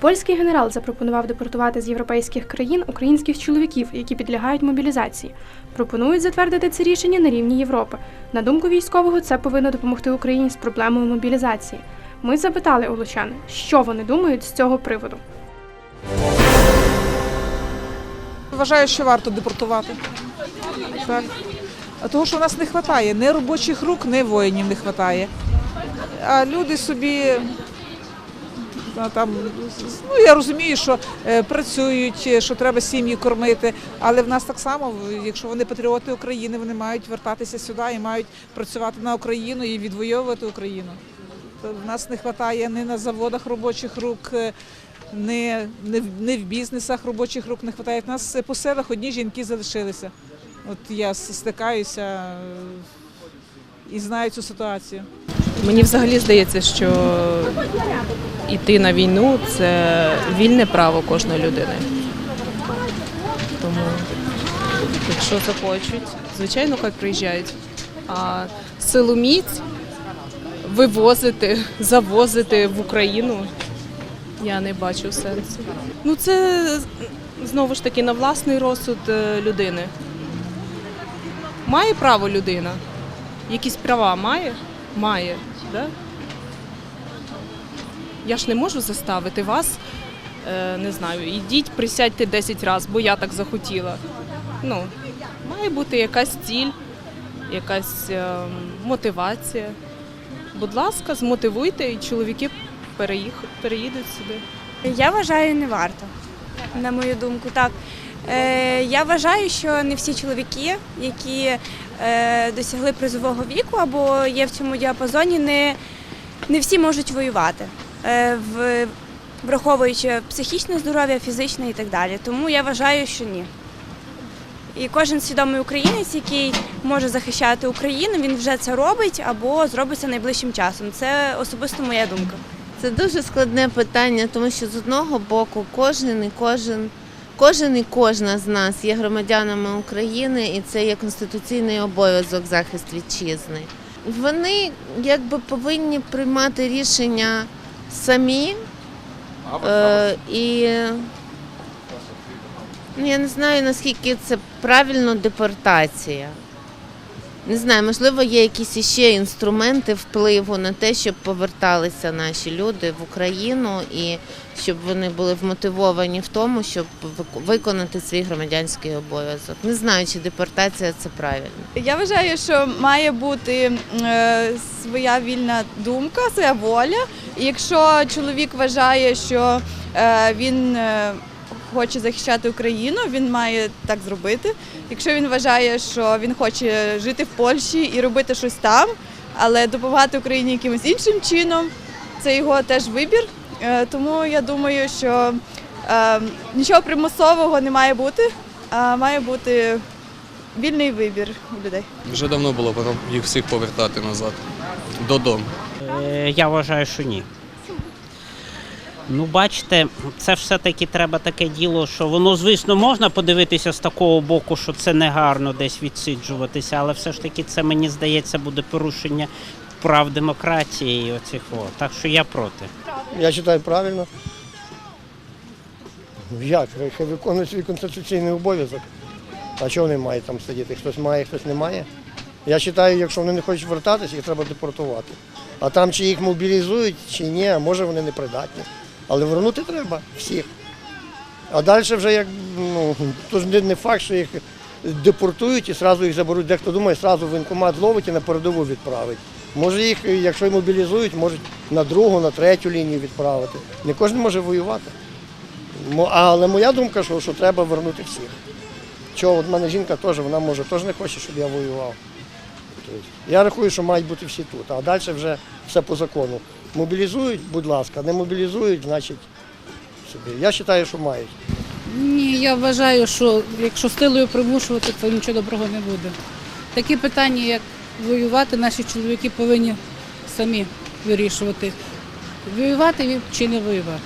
Польський генерал запропонував депортувати з європейських країн українських чоловіків, які підлягають мобілізації. Пропонують затвердити це рішення на рівні Європи. На думку військового, це повинно допомогти Україні з проблемою мобілізації. Ми запитали у лучан, що вони думають з цього приводу. Вважаю, що варто депортувати. Так. Того, що у нас не вистачає ні робочих рук, ні воїнів не вистачає. А люди собі там, ну я розумію, що е, працюють, е, що треба сім'ї кормити, але в нас так само, якщо вони патріоти України, вони мають вертатися сюди і мають працювати на Україну і відвоювати Україну. В нас не вистачає ні на заводах робочих рук, е, не, не, в- не в бізнесах робочих рук не вистачає. У нас по селах одні жінки залишилися. От я стикаюся е, і знаю цю ситуацію. Мені взагалі здається, що йти на війну це вільне право кожної людини. Тому, якщо захочуть, звичайно, хай приїжджають. А силоміць вивозити, завозити в Україну я не бачу сенсу. Ну, це знову ж таки на власний розсуд е, людини. Має право людина? Якісь права має? Має, да? Я ж не можу заставити вас, е, не знаю, ідіть, присядьте 10 разів, бо я так захотіла. Ну, має бути якась ціль, якась е, мотивація. Будь ласка, змотивуйте, і чоловіки переїдуть сюди. Я вважаю, не варто, на мою думку. Так. Е, я вважаю, що не всі чоловіки, які досягли призового віку або є в цьому діапазоні, не, не всі можуть воювати, е, враховуючи психічне здоров'я, фізичне і так далі. Тому я вважаю, що ні. І кожен свідомий українець, який може захищати Україну, він вже це робить або зробить це найближчим часом. Це особисто моя думка. Це дуже складне питання, тому що з одного боку кожен і кожен, кожен і кожна з нас є громадянами України, і це є конституційний обов'язок захист вітчизни. Вони якби повинні приймати рішення самі. Е, і я не знаю наскільки це правильно депортація. Не знаю, можливо, є якісь іще інструменти впливу на те, щоб поверталися наші люди в Україну і щоб вони були вмотивовані в тому, щоб виконати свій громадянський обов'язок. Не знаю, чи депортація це правильно. Я вважаю, що має бути е, своя вільна думка, своя воля. І якщо чоловік вважає, що е, він е, хоче захищати Україну, він має так зробити. Якщо він вважає, що він хоче жити в Польщі і робити щось там, але допомагати Україні якимось іншим чином, це його теж вибір. Е, тому я думаю, що е, нічого примусового не має бути, а має бути вільний вибір у людей. Вже давно було пора їх всіх повертати назад додому. Е, Я вважаю, що ні. Ну, бачите, це все-таки треба таке діло, що воно, звісно, можна подивитися з такого боку, що це негарно десь відсиджуватися, але все ж таки це, мені здається, буде порушення прав демократії і оцих. О. Так що я проти. Я вважаю правильно. Як? Хай виконує свій конституційний обов'язок. А чого вони мають там сидіти? Хтось має, хтось не має. Я вважаю, якщо вони не хочуть вертатися, їх треба депортувати. А там чи їх мобілізують, чи ні, а може вони не придатні. Але вернути треба всіх. А далі вже як ну, ж не, факт, що їх депортують і одразу їх заберуть. Дехто думає, одразу воєнкомат зловить і на передову відправить. Може їх, якщо й мобілізують, можуть на другу, на третю лінію відправити. Не кожен може воювати. Але моя думка, що, що треба вернути всіх. Чого, от мене жінка теж, вона може теж не хоче, щоб я воював. Я рахую, що мають бути всі тут, а далі вже все по закону. Мобілізують, будь ласка, не мобілізують, значить собі. Я вважаю, що мають. Ні, я вважаю, що якщо силою примушувати, то нічого доброго не буде. Такі питання, як воювати, наші чоловіки повинні самі вирішувати, воювати чи не воювати.